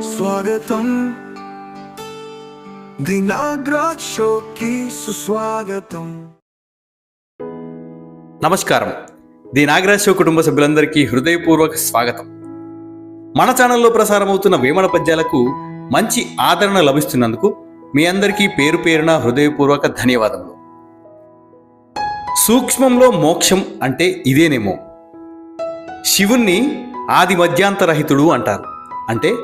స్వాగతం దినాగ్రాజ్ షోకి సుస్వాగతం నమస్కారం. ది నాగరాజ్ షో కుటుంబ సభ్యులందరికీ హృదయపూర్వక స్వాగతం. మన ఛానల్లో ప్రసారమవుతున్న వేమన పద్యాలకు మంచి ఆదరణ లభిస్తున్నందుకు మీ అందరికీ పేరు పేరున హృదయపూర్వక ధన్యవాదములు. సూక్ష్మంలో మోక్షం అంటే ఇదేనేమో. శివుణ్ణి ఆది మధ్యాంతరహితుడు అంటారు. అంటే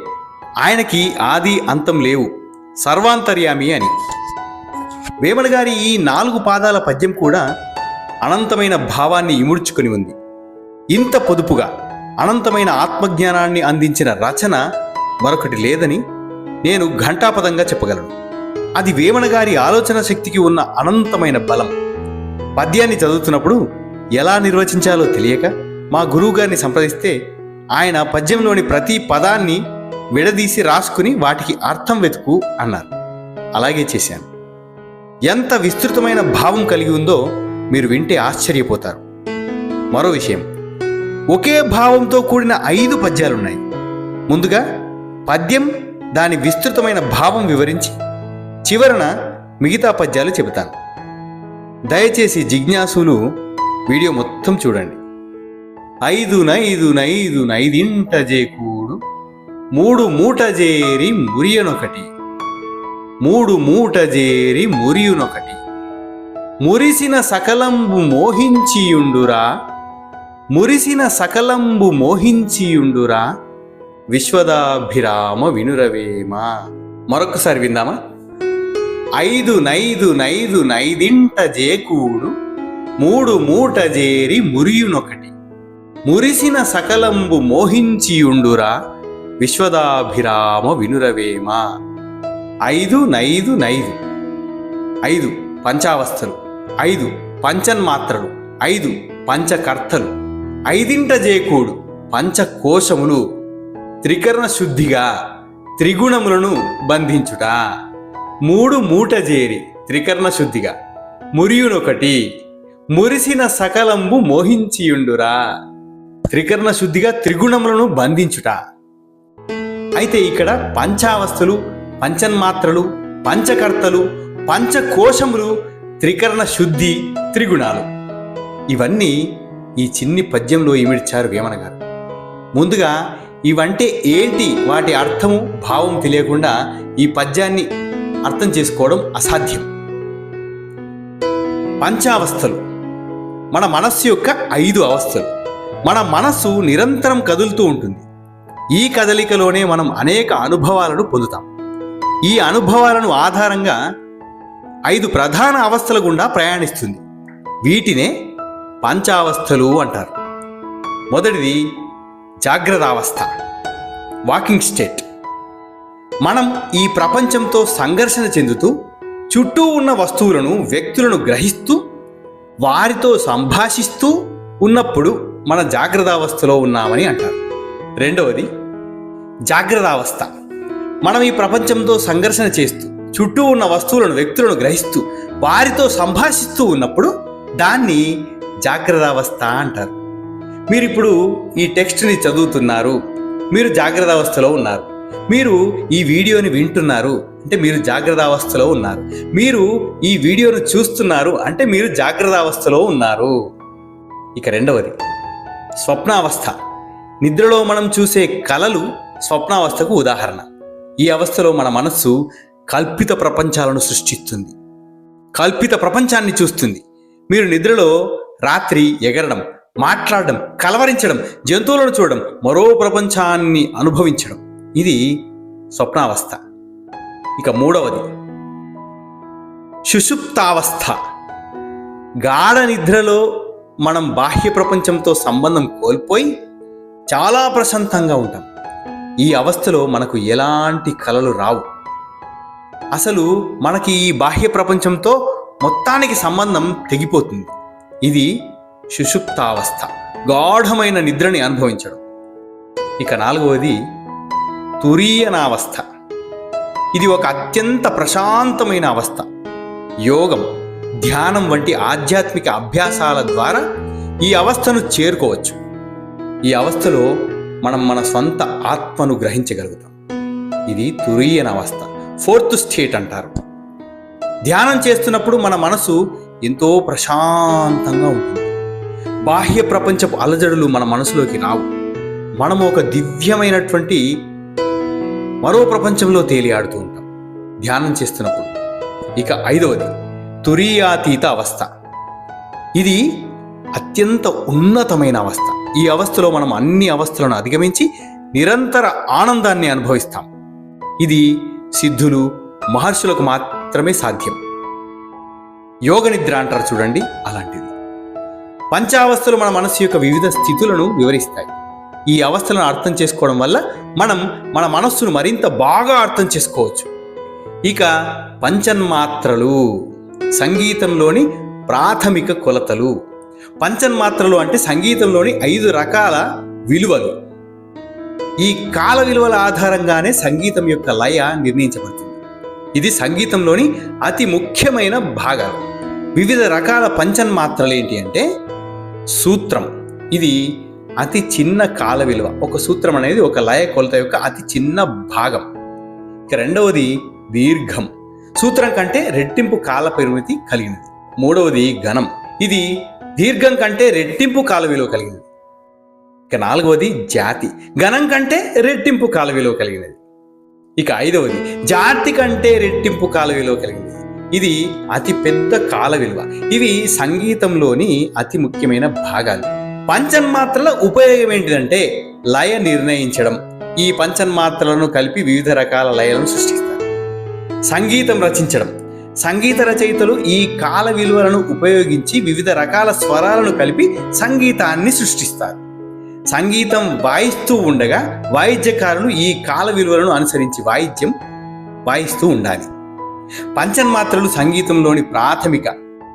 ఆయనకి ఆది అంతం లేవు. సర్వాంతర్యామి అని. వేమన గారి ఈ నాలుగు పాదాల పద్యం కూడా అనంతమైన భావాన్ని ఇముడ్చుకొని ఉంది. ఇంత పొదుపుగా అనంతమైన ఆత్మజ్ఞానాన్ని అందించిన రచన మరొకటి లేదని నేను ఘంటాపదంగా చెప్పగలను. అది వేమన గారి ఆలోచన శక్తికి ఉన్న అనంతమైన బలం. పద్యాన్ని చదువుతున్నప్పుడు ఎలా నిర్వచించాలో తెలియక మా గురువు గారిని సంప్రదిస్తే ఆయన పద్యంలోని ప్రతి పదాన్ని విడదీసి రాసుకుని వాటికి అర్థం వెతుకు అన్నారు. అలాగే చేశాను. ఎంత విస్తృతమైన భావం కలిగి ఉందో మీరు వింటే ఆశ్చర్యపోతారు. మరో విషయం. ఒకే భావంతో కూడిన ఐదు పద్యాలున్నాయి. ముందుగా పద్యం దాని విస్తృతమైన భావం వివరించి చివరన మిగతా పద్యాలు చెబుతాను. దయచేసి జిజ్ఞాసులు వీడియో మొత్తం చూడండి. ఐదు నైదు నైదు నైదింట జేకూడు మూడు మూట జేరి మురియనొకటి. మూడు మూట జేరి మురియునొకటి. మురిసిన సకలంబు మోహించియుండురా. మురిసిన సకలంబు మోహించియుండురా. విశ్వదాభిరామ వినురవేమ. మరొకసారి విందామా? ఐదు నైదు నైదు నైదింట జేకూడు. మూడు మూట జేరి మురియునొకటి. మురిసిన సకలంబు మోహించియుండురా. విశ్వదాభిరామ వినురవేమ. ఐదు నైదు నైదు. ఐదు పంచావస్థలు. ఐదు పంచన్మాత్రలు. ఐదు పంచకర్తలు. ఐదింట జేకూడు పంచకోశములు. త్రికరణ శుద్ధిగా త్రిగుణములను బంధించుట. మూడు మూట జేరి త్రికరణ శుద్ధిగా. మురియునొకటి మురిసిన సకలంబు మోహించియుండురా. త్రికరణ శుద్ధిగా త్రిగుణములను బంధించుట. అయితే ఇక్కడ పంచావస్థలు పంచన్మాత్రలు పంచకర్తలు పంచకోశములు త్రికరణ శుద్ధి త్రిగుణాలు. ఇవన్నీ ఈ చిన్ని పద్యంలో ఇమిడ్చారు వేమన గారు. ముందుగా ఇవంటే ఏంటి వాటి అర్థము భావం తెలియకుండా ఈ పద్యాన్ని అర్థం చేసుకోవడం అసాధ్యం. పంచావస్థలు. మన మనస్సు యొక్క ఐదు అవస్థలు. మన మనస్సు నిరంతరం కదులుతూ ఉంటుంది. ఈ కదలికలోనే మనం అనేక అనుభవాలను పొందుతాం. ఈ అనుభవాలను ఆధారంగా ఐదు ప్రధాన అవస్థల గుండా ప్రయాణిస్తుంది. వీటినే పంచావస్థలు అంటారు. మొదటిది జాగ్రత్తావస్థ వాకింగ్ స్టేట్ మనం ఈ ప్రపంచంతో సంఘర్షణ చెందుతూ చుట్టూ ఉన్న వస్తువులను వ్యక్తులను గ్రహిస్తూ వారితో సంభాషిస్తూ ఉన్నప్పుడు మన జాగ్రత్తావస్థలో ఉన్నామని అంటారు. రెండవది జాగ్రత్తావస్థ. మనం ఈ ప్రపంచంతో సంఘర్షణ చేస్తూ చుట్టూ ఉన్న వస్తువులను వ్యక్తులను గ్రహిస్తూ వారితో సంభాషిస్తూ ఉన్నప్పుడు దాన్ని జాగ్రత్తావస్థ అంటారు. మీరు ఇప్పుడు ఈ టెక్స్ట్ని చదువుతున్నారు మీరు జాగ్రత్త అవస్థలో ఉన్నారు మీరు ఈ వీడియోని వింటున్నారు అంటే మీరు జాగ్రత్త అవస్థలో ఉన్నారు మీరు ఈ వీడియోను చూస్తున్నారు అంటే మీరు జాగ్రత్త అవస్థలో ఉన్నారు. ఇక రెండవది స్వప్నావస్థ. నిద్రలో మనం చూసే కలలు స్వప్నావస్థకు ఉదాహరణ. ఈ అవస్థలో మన మనస్సు కల్పిత ప్రపంచాలను సృష్టిస్తుంది. కల్పిత ప్రపంచాన్ని చూస్తుంది. మీరు నిద్రలో రాత్రి ఎగరడం మాట్లాడడం కలవరించడం జంతువులను చూడడం మరో ప్రపంచాన్ని అనుభవించడం. ఇది స్వప్నావస్థ. ఇక మూడవది. సుషుప్తావస్థ. గాఢ నిద్రలో మనం బాహ్య ప్రపంచంతో సంబంధం కోల్పోయి చాలా ప్రశాంతంగా ఉంటాం. ఈ అవస్థలో మనకు ఎలాంటి కలలు రావు. అసలు మనకి ఈ బాహ్య ప్రపంచంతో మొత్తానికి సంబంధం తెగిపోతుంది. ఇది సుషుప్తావస్థ గాఢమైన నిద్రని అనుభవించడం. ఇక నాలుగవది తురీయనావస్థ. ఇది ఒక అత్యంత ప్రశాంతమైన అవస్థ. యోగం ధ్యానం వంటి ఆధ్యాత్మిక అభ్యాసాల ద్వారా ఈ అవస్థను చేరుకోవచ్చు. ఈ అవస్థలో మనం మన సొంత ఆత్మను గ్రహించగలుగుతాం. ఇది తురియన అవస్థ ఫోర్త్ స్టేట్ అంటారు. ధ్యానం చేస్తున్నప్పుడు మన మనసు ఎంతో ప్రశాంతంగా ఉంటుంది. బాహ్య ప్రపంచపు అలజడులు మన మనసులోకి రావు. మనము ఒక దివ్యమైనటువంటి మరో ప్రపంచంలో తేలియాడుతూ ఉంటాం. ధ్యానం చేస్తున్నప్పుడు. ఇక ఐదవది తురియాతీత అవస్థ. ఇది అత్యంత ఉన్నతమైన అవస్థ. ఈ అవస్థలో మనం అన్ని అవస్థలను అధిగమించి నిరంతర ఆనందాన్ని అనుభవిస్తాం. ఇది సిద్ధులు మహర్షులకు మాత్రమే సాధ్యం. యోగ నిద్ర అంటారు చూడండి అలాంటిది. పంచావస్థలు మన మనస్సు యొక్క వివిధ స్థితులను వివరిస్తాయి. ఈ అవస్థలను అర్థం చేసుకోవడం వల్ల మనం మన మనస్సును మరింత బాగా అర్థం చేసుకోవచ్చు. ఇక పంచన్మాత్రలు సంగీతంలోని ప్రాథమిక కొలతలు. పంచన్మాత్రలు అంటే సంగీతంలోని ఐదు రకాల విలువలు. ఈ కాల విలువల ఆధారంగానే సంగీతం యొక్క లయ నిర్ణయించబడుతుంది. ఇది సంగీతంలోని అతి ముఖ్యమైన భాగాలు. వివిధ రకాల పంచన్మాత్రలు ఏంటి అంటే సూత్రం. ఇది అతి చిన్న కాల విలువ. ఒక సూత్రం అనేది ఒక లయ కొలత యొక్క అతి చిన్న భాగం. ఇక రెండవది దీర్ఘం. సూత్రం కంటే రెట్టింపు కాల పరిమితి కలిగినది. మూడవది ఘనం. ఇది దీర్ఘం కంటే రెట్టింపు కాల విలువ కలిగినది. ఇక నాలుగవది జాతి. ఘనం కంటే రెట్టింపు కాల విలువ కలిగినది. ఇక ఐదవది జాతి కంటే రెట్టింపు కాల విలువ కలిగినది. ఇది అతి పెద్ద కాల విలువ. ఇవి సంగీతంలోని అతి ముఖ్యమైన భాగాలు. పంచన్మాత్రల ఉపయోగం ఏంటిదంటే లయ నిర్ణయించడం. ఈ పంచన్మాత్రలను కలిపి వివిధ రకాల లయలను సృష్టిస్తారు. సంగీతం రచించడం. సంగీత రచయితలు ఈ కాల విలువలను ఉపయోగించి వివిధ రకాల స్వరాలను కలిపి సంగీతాన్ని సృష్టిస్తారు. సంగీతం వాయిస్తూ ఉండగా వాయిద్యకారులు ఈ కాల విలువలను అనుసరించి వాయిద్యం వాయిస్తూ ఉండాలి. పంచన్మాత్రలు సంగీతంలోని ప్రాథమిక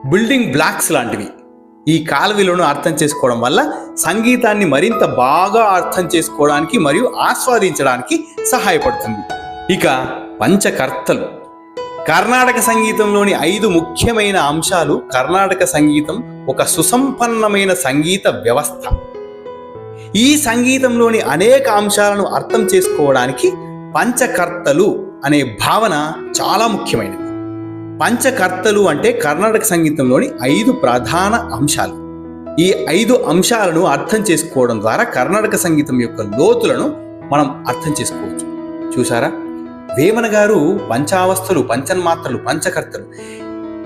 బిల్డింగ్ బ్లాక్స్ లాంటివి. ఈ కాల విలువను అర్థం చేసుకోవడం వల్ల సంగీతాన్ని మరింత బాగా అర్థం చేసుకోవడానికి మరియు ఆస్వాదించడానికి సహాయపడుతుంది. ఇక పంచకర్తలు. కర్ణాటక సంగీతంలోని ఐదు ముఖ్యమైన అంశాలు కర్ణాటక సంగీతం ఒక సుసంపన్నమైన సంగీత వ్యవస్థ. ఈ సంగీతంలోని అనేక అంశాలను అర్థం చేసుకోవడానికి పంచకర్తలు అనే భావన చాలా ముఖ్యమైనది. పంచకర్తలు అంటే కర్ణాటక సంగీతంలోని ఐదు ప్రధాన అంశాలు. ఈ ఐదు అంశాలను అర్థం చేసుకోవడం ద్వారా కర్ణాటక సంగీతం యొక్క లోతులను మనం అర్థం చేసుకోవచ్చు. చూసారా వేమన గారు పంచావస్థలు పంచన్మాత్రలు పంచకర్తలు.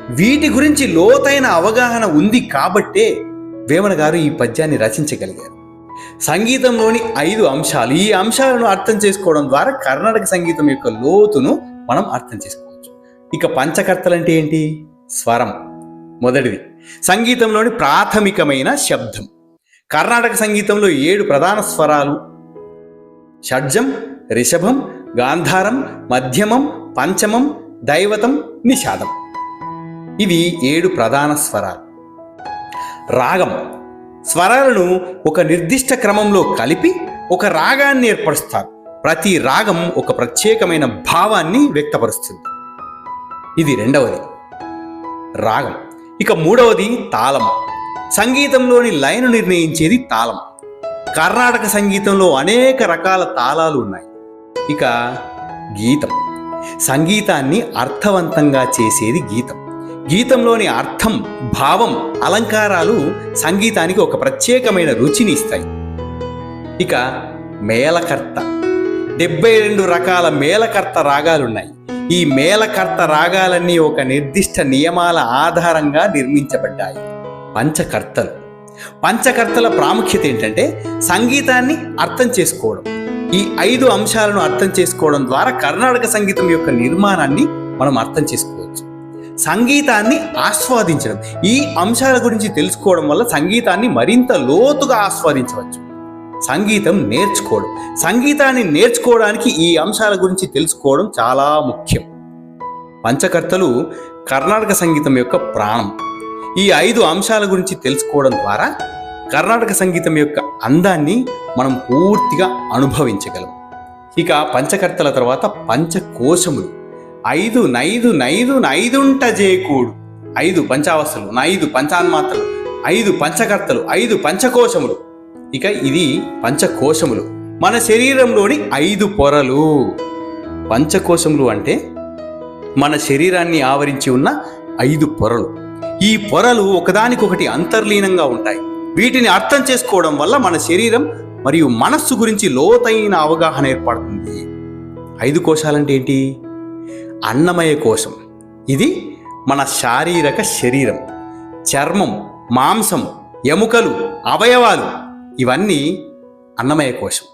వీటి గురించి లోతైన అవగాహన ఉంది కాబట్టే వేమన గారు ఈ పద్యాన్ని రచించగలిగారు. సంగీతంలోని ఐదు అంశాలు ఈ అంశాలను అర్థం చేసుకోవడం ద్వారా కర్ణాటక సంగీతం యొక్క లోతును మనం అర్థం చేసుకోవచ్చు. ఇక పంచకర్తలు అంటే ఏంటి? స్వరం. మొదటిది సంగీతంలోని ప్రాథమికమైన శబ్దం. కర్ణాటక సంగీతంలో ఏడు ప్రధాన స్వరాలు. షడ్జం రిషభం గాంధారం మధ్యమం పంచమం దైవతం నిషాదం. ఇవి ఏడు ప్రధాన స్వరాలు. రాగం. స్వరాలను ఒక నిర్దిష్ట క్రమంలో కలిపి ఒక రాగాన్ని ఏర్పరుస్తారు. ప్రతి రాగం ఒక ప్రత్యేకమైన భావాన్ని వ్యక్తపరుస్తుంది. ఇది రెండవది. రాగం. ఇక మూడవది తాళం. సంగీతంలోని లైను నిర్ణయించేది తాళం. కర్ణాటక సంగీతంలో అనేక రకాల తాళాలు ఉన్నాయి. ఇక గీతం. సంగీతాన్ని అర్థవంతంగా చేసేది గీతం. గీతంలోని అర్థం భావం అలంకారాలు సంగీతానికి ఒక ప్రత్యేకమైన రుచిని ఇస్తాయి. ఇక మేళకర్త. డెబ్బై రెండు రకాల మేళకర్త రాగాలున్నాయి. ఈ మేళకర్త రాగాలన్నీ ఒక నిర్దిష్ట నియమాల ఆధారంగా నిర్మించబడ్డాయి. పంచకర్తలు. పంచకర్తల ప్రాముఖ్యత ఏంటంటే సంగీతాన్ని అర్థం చేసుకోవడం. ఈ ఐదు అంశాలను అర్థం చేసుకోవడం ద్వారా కర్ణాటక సంగీతం యొక్క నిర్మాణాన్ని మనం అర్థం చేసుకోవచ్చు. సంగీతాన్ని ఆస్వాదించడం. ఈ అంశాల గురించి తెలుసుకోవడం వల్ల సంగీతాన్ని మరింత లోతుగా ఆస్వాదించవచ్చు. సంగీతం నేర్చుకోవడం. సంగీతాన్ని నేర్చుకోవడానికి ఈ అంశాల గురించి తెలుసుకోవడం చాలా ముఖ్యం. పంచకర్తలు కర్ణాటక సంగీతం యొక్క ప్రాణం. ఈ ఐదు అంశాల గురించి తెలుసుకోవడం ద్వారా కర్ణాటక సంగీతం యొక్క అందాన్ని మనం పూర్తిగా అనుభవించగలం. ఇక పంచకర్తల తర్వాత పంచకోశములు. ఐదు నైదు నైదు నైదుంట జేకూడు. ఐదు పంచావస్థలు నైదు పంచాన్మాత్రలు ఐదు పంచకర్తలు ఐదు పంచకోశములు. ఇక ఇది పంచకోశములు. మన శరీరంలోని ఐదు పొరలు. పంచకోశములు అంటే మన శరీరాన్ని ఆవరించి ఉన్న ఐదు పొరలు. ఈ పొరలు ఒకదానికొకటి అంతర్లీనంగా ఉంటాయి. వీటిని అర్థం చేసుకోవడం వల్ల మన శరీరం మరియు మనస్సు గురించి లోతైన అవగాహన ఏర్పడుతుంది. ఐదు కోశాలంటే ఏంటి? అన్నమయ కోశం. ఇది మన శారీరక శరీరం. చర్మం మాంసం ఎముకలు అవయవాలు ఇవన్నీ అన్నమయ కోశం.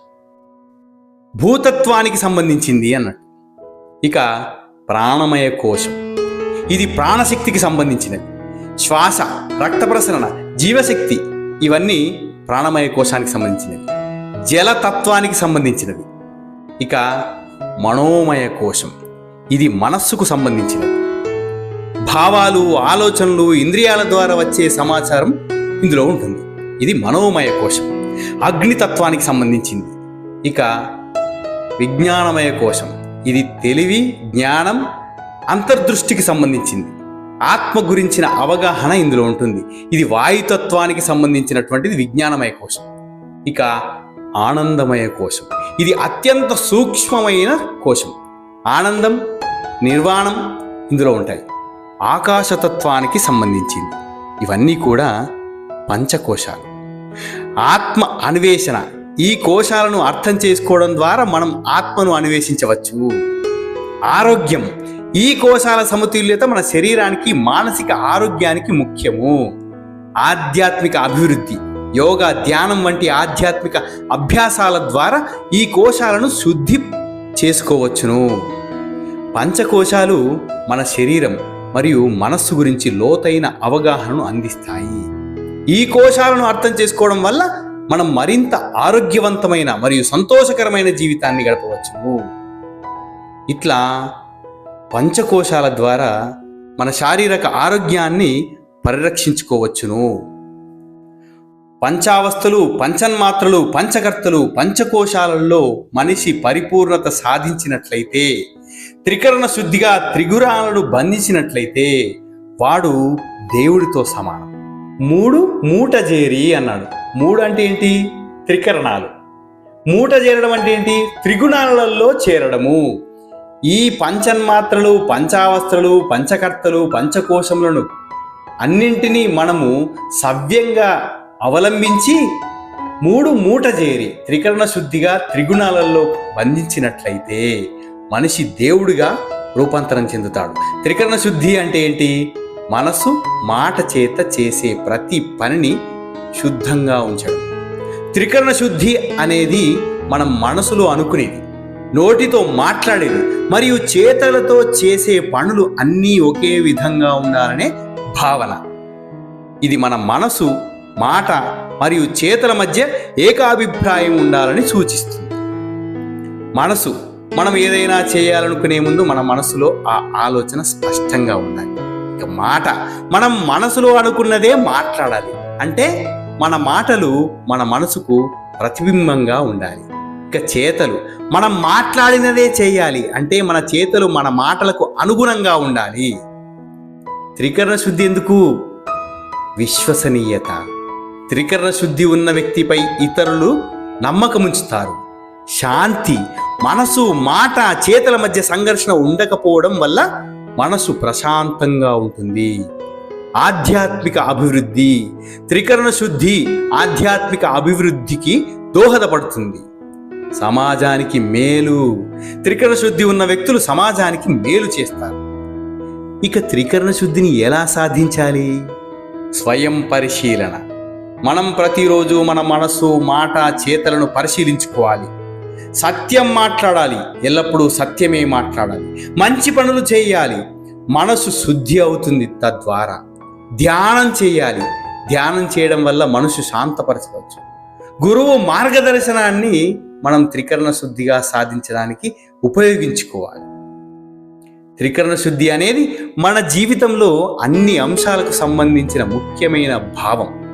భూతత్వానికి సంబంధించింది అన్నట్టు. ఇక ప్రాణమయ కోశం. ఇది ప్రాణశక్తికి సంబంధించినది. శ్వాస రక్త ప్రసరణ జీవశక్తి ఇవన్నీ ప్రాణమయ కోశానికి సంబంధించినవి. జలతత్వానికి సంబంధించినది ఇక మనోమయ కోశం. ఇది మనస్సుకు సంబంధించినది. భావాలు ఆలోచనలు ఇంద్రియాల ద్వారా వచ్చే సమాచారం ఇందులో ఉంటుంది. ఇది మనోమయ కోశం. అగ్నితత్వానికి సంబంధించింది. ఇక విజ్ఞానమయ కోశం. ఇది తెలివి జ్ఞానం అంతర్దృష్టికి సంబంధించింది. ఆత్మ గురించిన అవగాహన ఇందులో ఉంటుంది. ఇది వాయుతత్వానికి సంబంధించినటువంటిది విజ్ఞానమయ కోశం. ఇక ఆనందమయ కోశం. ఇది అత్యంత సూక్ష్మమైన కోశం. ఆనందం నిర్వాణం ఇందులో ఉంటాయి. ఆకాశతత్వానికి సంబంధించింది. ఇవన్నీ కూడా పంచకోశాలు. ఆత్మ అన్వేషణ. ఈ కోశాలను అర్థం చేసుకోవడం ద్వారా మనం ఆత్మను అన్వేషించవచ్చు. ఆరోగ్యం. ఈ కోశాల సమతుల్యత మన శరీరానికి మానసిక ఆరోగ్యానికి ముఖ్యము. ఆధ్యాత్మిక అభివృద్ధి యోగా ధ్యానం వంటి ఆధ్యాత్మిక అభ్యాసాల ద్వారా ఈ కోశాలను శుద్ధి చేసుకోవచ్చును. పంచకోశాలు మన శరీరం మరియు మనస్సు గురించి లోతైన అవగాహనను అందిస్తాయి. ఈ కోశాలను అర్థం చేసుకోవడం వల్ల మనం మరింత ఆరోగ్యవంతమైన మరియు సంతోషకరమైన జీవితాన్ని గడపవచ్చును. ఇట్లా పంచకోశాల ద్వారా మన శారీరక ఆరోగ్యాన్ని పరిరక్షించుకోవచ్చును. పంచావస్థలు పంచన్మాత్రలు పంచకర్తలు పంచకోశాలలో మనిషి పరిపూర్ణత సాధించినట్లయితే త్రికరణ శుద్ధిగా త్రిగురాలను బంధించినట్లయితే వాడు దేవుడితో సమానం. మూడు మూట చేరి అన్నాడు. మూడు అంటే ఏంటి? త్రికరణాలు. మూట చేరడం అంటే ఏంటి? త్రిగుణాలలో చేరడము. ఈ పంచన్మాత్రలు పంచావస్త్రలు పంచకర్తలు పంచకోశములను అన్నింటినీ మనము సవ్యంగా అవలంబించి మూడు మూట చేరి త్రికరణ శుద్ధిగా త్రిగుణాలలో బంధించినట్లయితే మనిషి దేవుడిగా రూపాంతరం చెందుతాడు. త్రికరణ శుద్ధి అంటే ఏంటి? మనసు మాట చేత చేసే ప్రతి పనిని శుద్ధంగా ఉంచడం. త్రికరణ శుద్ధి అనేది మనం మనసులో అనుకునేది. నోటితో మాట్లాడేది మరియు చేతలతో చేసే పనులు అన్నీ ఒకే విధంగా ఉండాలనే భావన. ఇది మన మనసు మాట మరియు చేతల మధ్య ఏకాభిప్రాయం ఉండాలని సూచిస్తుంది. మనసు మనం ఏదైనా చేయాలనుకునే ముందు మన మనసులో ఆ ఆలోచన స్పష్టంగా ఉండాలి. ఇక మాట మనం మనసులో అనుకున్నదే మాట్లాడాలి. అంటే మన మాటలు మన మనసుకు ప్రతిబింబంగా ఉండాలి. ఇక చేతలు. మనం మాట్లాడినదే చేయాలి. అంటే మన చేతలు మన మాటలకు అనుగుణంగా ఉండాలి. త్రికరణ శుద్ధి ఎందుకు? విశ్వసనీయత. త్రికరణ శుద్ధి ఉన్న వ్యక్తిపై ఇతరులు నమ్మకముంచుతారు. శాంతి మనసు మాట చేతల మధ్య సంఘర్షణ ఉండకపోవడం వల్ల మనసు ప్రశాంతంగా ఉంటుంది. ఆధ్యాత్మిక అభివృద్ధి. త్రికరణ శుద్ధి ఆధ్యాత్మిక అభివృద్ధికి దోహదపడుతుంది. సమాజానికి మేలు. త్రికరణ శుద్ధి ఉన్న వ్యక్తులు సమాజానికి మేలు చేస్తారు. ఇక త్రికరణ శుద్ధిని ఎలా సాధించాలి? స్వయం పరిశీలన. మనం ప్రతిరోజు మన మనసు మాట చేతలను పరిశీలించుకోవాలి. సత్యం మాట్లాడాలి. ఎల్లప్పుడూ సత్యమే మాట్లాడాలి. మంచి పనులు చేయాలి. మనసు శుద్ధి అవుతుంది తద్వారా. ధ్యానం చేయాలి. ధ్యానం చేయడం వల్ల మనసు శాంతపరచవచ్చు. గురువు మార్గదర్శనాన్ని మనం త్రికరణ శుద్ధిగా సాధించడానికి ఉపయోగించుకోవాలి. త్రికరణ శుద్ధి అనేది మన జీవితంలో అన్ని అంశాలకు సంబంధించిన ముఖ్యమైన భావం.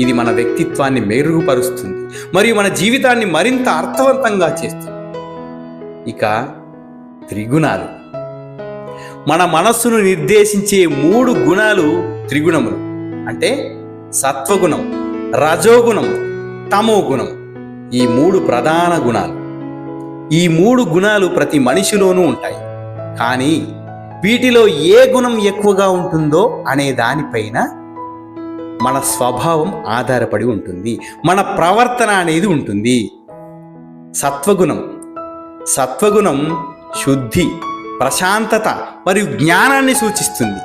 ఇది మన వ్యక్తిత్వాన్ని మెరుగుపరుస్తుంది మరియు మన జీవితాన్ని మరింత అర్థవంతంగా చేస్తుంది. ఇక త్రిగుణాలు. మన మనస్సును నిర్దేశించే మూడు గుణాలు త్రిగుణములు. అంటే సత్వగుణం రజోగుణం తమో గుణం ఈ మూడు ప్రధాన గుణాలు. ఈ మూడు గుణాలు ప్రతి మనిషిలోనూ ఉంటాయి. కానీ వీటిలో ఏ గుణం ఎక్కువగా ఉంటుందో అనే దానిపైన మన స్వభావం ఆధారపడి ఉంటుంది. మన ప్రవర్తన అనేది ఉంటుంది. సత్వగుణం. సత్వగుణం శుద్ధి ప్రశాంతత మరియు జ్ఞానాన్ని సూచిస్తుంది.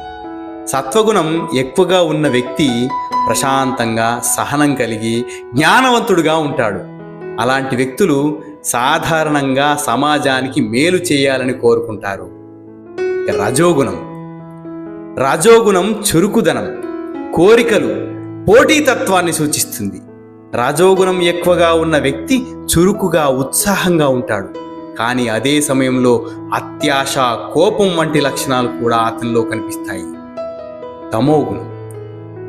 సత్వగుణం ఎక్కువగా ఉన్న వ్యక్తి ప్రశాంతంగా సహనం కలిగి జ్ఞానవంతుడుగా ఉంటాడు. అలాంటి వ్యక్తులు సాధారణంగా సమాజానికి మేలు చేయాలని కోరుకుంటారు. రజోగుణం. రజోగుణం చురుకుదనం. కోరికలు పోటీతత్వాన్ని సూచిస్తుంది. రజోగుణం ఎక్కువగా ఉన్న వ్యక్తి చురుకుగా ఉత్సాహంగా ఉంటాడు. కానీ అదే సమయంలో అత్యాశ కోపం వంటి లక్షణాలు కూడా అతనిలో కనిపిస్తాయి. తమోగుణం.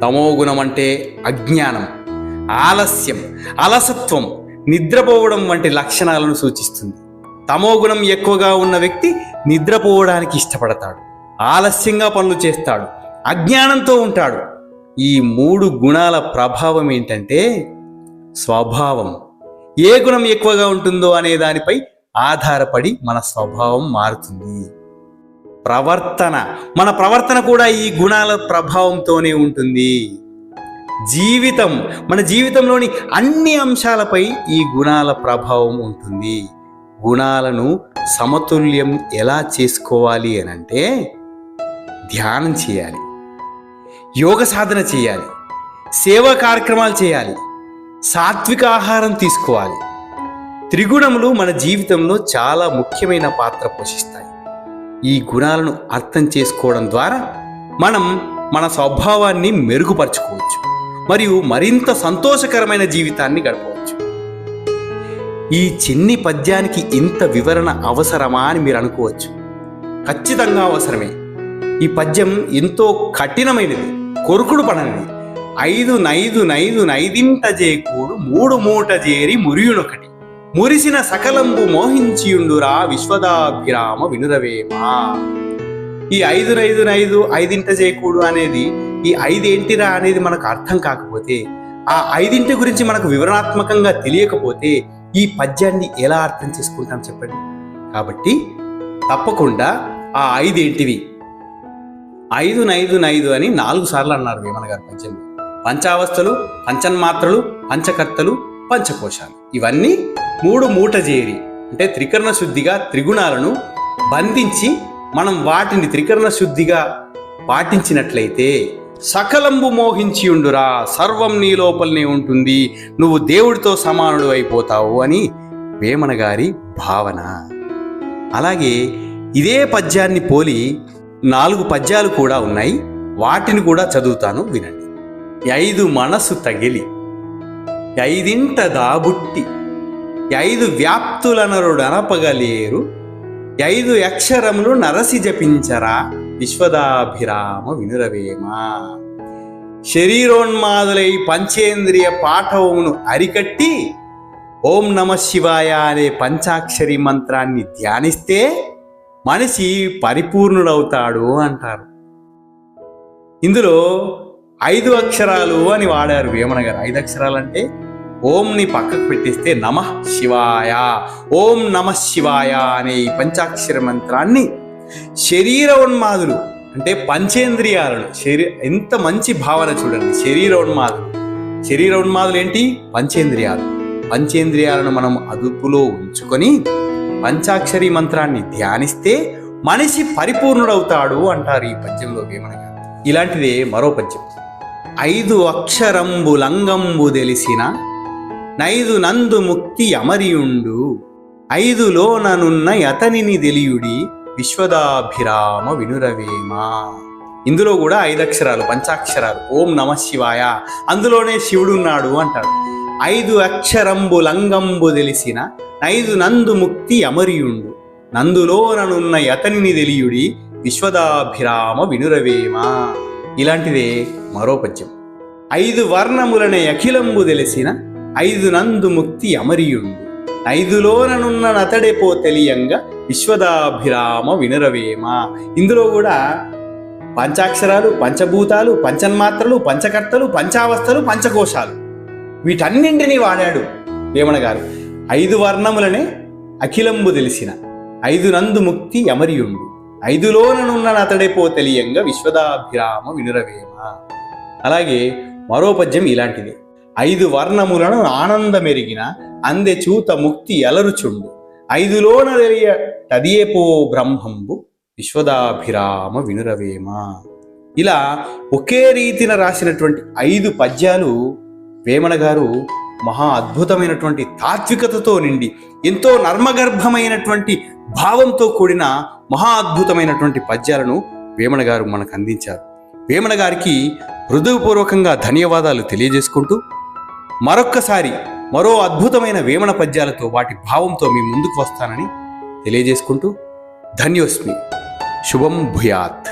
తమోగుణం అంటే అజ్ఞానం ఆలస్యం అలసత్వం నిద్రపోవడం వంటి లక్షణాలను సూచిస్తుంది. తమోగుణం ఎక్కువగా ఉన్న వ్యక్తి నిద్రపోవడానికి ఇష్టపడతాడు. ఆలస్యంగా పనులు చేస్తాడు. అజ్ఞానంతో ఉంటాడు. ఈ మూడు గుణాల ప్రభావం ఏంటంటే స్వభావం. ఏ గుణం ఎక్కువగా ఉంటుందో అనే దానిపై ఆధారపడి మన స్వభావం మారుతుంది. ప్రవర్తన. మన ప్రవర్తన కూడా ఈ గుణాల ప్రభావంతోనే ఉంటుంది. జీవితం. మన జీవితంలోని అన్ని అంశాలపై ఈ గుణాల ప్రభావం ఉంటుంది. గుణాలను సమతుల్యం ఎలా చేసుకోవాలి అని అంటే ధ్యానం చేయాలి. యోగ సాధన చేయాలి. సేవా కార్యక్రమాలు చేయాలి. సాత్విక ఆహారం తీసుకోవాలి. త్రిగుణములు మన జీవితంలో చాలా ముఖ్యమైన పాత్ర పోషిస్తాయి. ఈ గుణాలను అర్థం చేసుకోవడం ద్వారా మనం మన స్వభావాన్ని మెరుగుపరచుకోవచ్చు. మరియు మరింత సంతోషకరమైన జీవితాన్ని గడపవచ్చు. ఈ చిన్ని పద్యానికి ఇంత వివరణ అవసరమా అని మీరు అనుకోవచ్చు. ఖచ్చితంగా అవసరమే. ఈ పద్యం ఎంతో కఠినమైనది కొరుకుడు పడనిది ఐదు నైదు నైదు నైదింట జేకూడు మూడు మూట చేరి మురియునొకటి. మురిసిన సకలంబు మోహించియుండురా విశ్వదాభిరామ వినురవేమా. ఈ ఐదు నైదు నైదు ఐదింట అనేది ఈ ఐదేంటిరా అనేది మనకు అర్థం కాకపోతే ఆ ఐదింటి గురించి మనకు వివరణాత్మకంగా తెలియకపోతే ఈ పద్యాన్ని ఎలా అర్థం చేసుకుంటాం చెప్పండి? కాబట్టి తప్పకుండా ఆ ఐదేంటివి. ఐదు నైదు నైదు అని నాలుగు సార్లు అన్నారు వేమన గారు పద్యంలో. పంచావస్థలు పంచన్మాత్రలు పంచకర్తలు పంచకోశాలు. ఇవన్నీ మూడు మూట చేరి అంటే త్రికరణ శుద్ధిగా త్రిగుణాలను బంధించి మనం వాటిని త్రికరణ శుద్ధిగా పాటించినట్లయితే సకలంబు మోహించి ఉండురా సర్వం నీ లోపలనే ఉంటుంది నువ్వు దేవుడితో సమానుడు అయిపోతావు అని వేమన గారి భావన. అలాగే ఇదే పద్యాన్ని పోలి నాలుగు పద్యాలు కూడా ఉన్నాయి వాటిని కూడా చదువుతాను వినండి. ఐదు మనసు తగిలి ఐదింట దాబుట్టి ఐదు వ్యాప్తులనరుడు అనపగలేరు ఐదు అక్షరములు నరసి జపించరా విశ్వదాభిరామ వినురవేమా. శరీరోన్మాదులై పంచేంద్రియ పాఠవును అరికట్టి ఓం నమ శివాయ అనే పంచాక్షరి మంత్రాన్ని ధ్యానిస్తే మనిషి పరిపూర్ణుడవుతాడు అంటారు. ఇందులో ఐదు అక్షరాలు అని వాడారు వేమన గారు. ఐదు అక్షరాలు అంటే ఓంని పక్కకు పెట్టిస్తే నమ శివాయ. ఓం నమ శివాయ అనే ఈ పంచాక్షర మంత్రాన్ని శరీర ఉన్మాదులు అంటే పంచేంద్రియాలను శరీర ఎంత మంచి భావన చూడండి. శరీర ఉన్మాదు శరీర ఉన్మాదులు ఏంటి? పంచేంద్రియాలు. పంచేంద్రియాలను మనం అదుపులో ఉంచుకొని పంచాక్షరి మంత్రాన్ని ధ్యానిస్తే మనిషి పరిపూర్ణుడవుతాడు అంటారు ఈ పద్యంలో వేమనగా ఇలాంటిదే మరో పద్యం ఐదు అక్షరంబు లంగంబు తెలిసిన నైదు నందు ముక్తి అమరియుండు. ఐదులోననున్న అతనిని తెలియుడి విశ్వదాభిరామ వినురవేమా. ఇందులో కూడా ఐదు అక్షరాలు పంచాక్షరాలు. ఓం నమ శివాయ. అందులోనే శివుడున్నాడు అంటాడు. ఐదు అక్షరంబు లంగంబు తెలిసిన నైదు నందు ముక్తి అమరియుండు. నందులోననున్న అతనిని తెలియుడి విశ్వదాభిరామ వినురవేమా. ఇలాంటిదే మరో పద్యం. ఐదు వర్ణములనే అఖిలంబు తెలిసిన ఐదు నందు ముక్తి అమరియుండు. ఐదులోననున్న నతడెపో తెలియంగా విశ్వదాభిరామ వినురవేమ. ఇందులో కూడా పంచాక్షరాలు పంచభూతాలు పంచన్మాత్రలు పంచకర్తలు పంచావస్థలు పంచకోశాలు వీటన్నింటినీ వాడాడు వేమన గారు. ఐదు వర్ణములనే అఖిలంబు తెలిసిన ఐదు నందు ముక్తి అమరియుండు. ఐదులోననున్న నతడెపో తెలియంగా విశ్వదాభిరామ వినురవేమ. అలాగే మరో పద్యం ఇలాంటిదే. ఐదు వర్ణములను ఆనందమెరిగిన అందె చూత ముక్తి అలరుచుండు ఐదులోన తెలియ తదియేపో బ్రహ్మంబు విశ్వదాభిరామ వినురవేమ. ఇలా ఒకే రీతిన రాసినటువంటి ఐదు పద్యాలు వేమన గారు మహా అద్భుతమైనటువంటి తాత్వికతతో నిండి ఎంతో నర్మగర్భమైనటువంటి భావంతో కూడిన మహా అద్భుతమైనటువంటి పద్యాలను వేమన గారు మనకు అందించారు. వేమన గారికి హృదయపూర్వకంగా ధన్యవాదాలు తెలియజేసుకుంటూ మరొక్కసారి మరో అద్భుతమైన వేమన పద్యాలతో వాటి భావంతో మీ ముందుకు వస్తానని తెలియజేసుకుంటూ ధన్యోస్మి. శుభం భూయాత్.